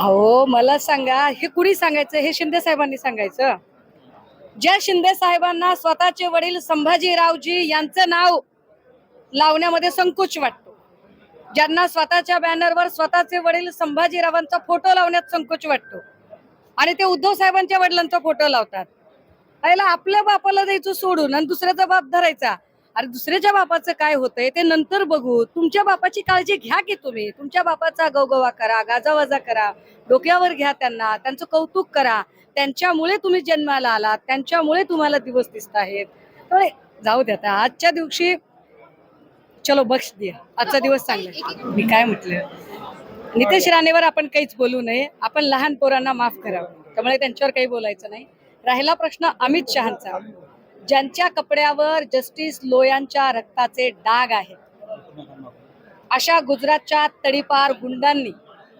अहो मला सांगा हे कुणी सांगायचं? हे शिंदे साहेबांनी सांगायचं? ज्या शिंदे साहेबांना स्वतःचे वडील संभाजीरावजी यांचं नाव लावण्यामध्ये संकोच वाटतो ज्यांना स्वतःच्या बॅनरवर स्वतःचे वडील संभाजीरावांचा फोटो लावण्यात संकोच वाटतो आणि ते उद्धव साहेबांच्या वडिलांचा फोटो लावतात. पहिला आपल्या बापाला द्यायचं सोडून आणि दुसऱ्याचा बाप धरायचा. अरे दुसऱ्याच्या बापाचं काय होतंय ते नंतर बघू. तुमच्या बापाची काळजी घ्या की तुम्ही. तुमच्या बापाचा गवगवा करा गाजावाजा करा. डोक्यावर घ्या त्यांना. त्यांचं कौतुक करा. त्यांच्यामुळे तुम्ही जन्माला आलात. त्यांच्यामुळे तुम्हाला दिवस दिसत आहेत. त्यामुळे जाऊ द्या आता. आजच्या दिवशी चलो बक्ष द्या. आजचा दिवस चांगला मी काय म्हटलं? नितेश राणेवर आपण काहीच बोलू नये. आपण लहान पोरांना माफ करावं. त्यामुळे त्यांच्यावर काही बोलायचं नाही. राहिला प्रश्न अमित शहाचा. ज्यांच्या कपड्यावर जस्टिस लोयांच्या रक्ताचे डाग आहेत. अशा गुजरातच्या तडीपार गुंडांनी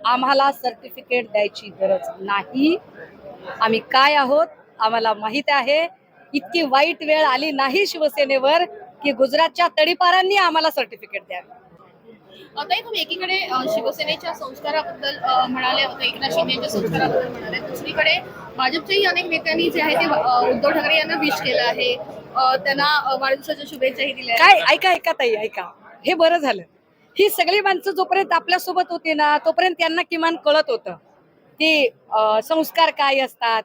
आम्हाला सर्टिफिकेट द्यायची गरज नाही. आम्ही काय आहोत आम्हाला माहीत आहे इतकी वाईट वेळ आली नाही शिवसेनेवर की गुजरातच्या तडीपारांनी आम्हाला सर्टिफिकेट द्यावे. ताई तुम्ही एकीकडे शिवसेनेच्या संस्काराबद्दल म्हणाले होते एकनाथ शिंदेच्या संस्काराबद्दल म्हणाले. दुसरीकडे भाजपच्याही अनेक नेत्यांनी जे आहे ते उद्धव ठाकरे यांना विश केलं आहे. त्यांना वाढदिवसाच्या शुभेच्छाही दिल्या काय ऐका ऐका ताई ऐका. हे बरं झालं. ही सगळी माणसं जोपर्यंत आपल्यासोबत होती ना तोपर्यंत त्यांना किमान कळत होतं की संस्कार काय असतात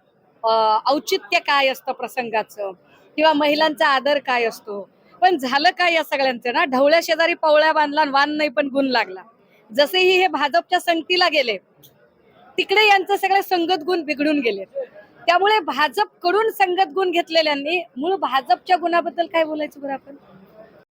औचित्य काय असतं प्रसंगाचं किंवा महिलांचा आदर काय असतो. पण झालं काय या सगळ्यांचं ना? ढवळ्या शेजारी पवळ्या बांधला आणि वान नाही पण गुण लागला. जसेही हे भाजपच्या संगतीला गेले तिकडे यांचं सगळे संगत गुण बिघडून गेले. त्यामुळे भाजपकडून संगत गुण घेतलेल्यांनी मूळ भाजपच्या गुणाबद्दल काय बोलायचं बरं आपण?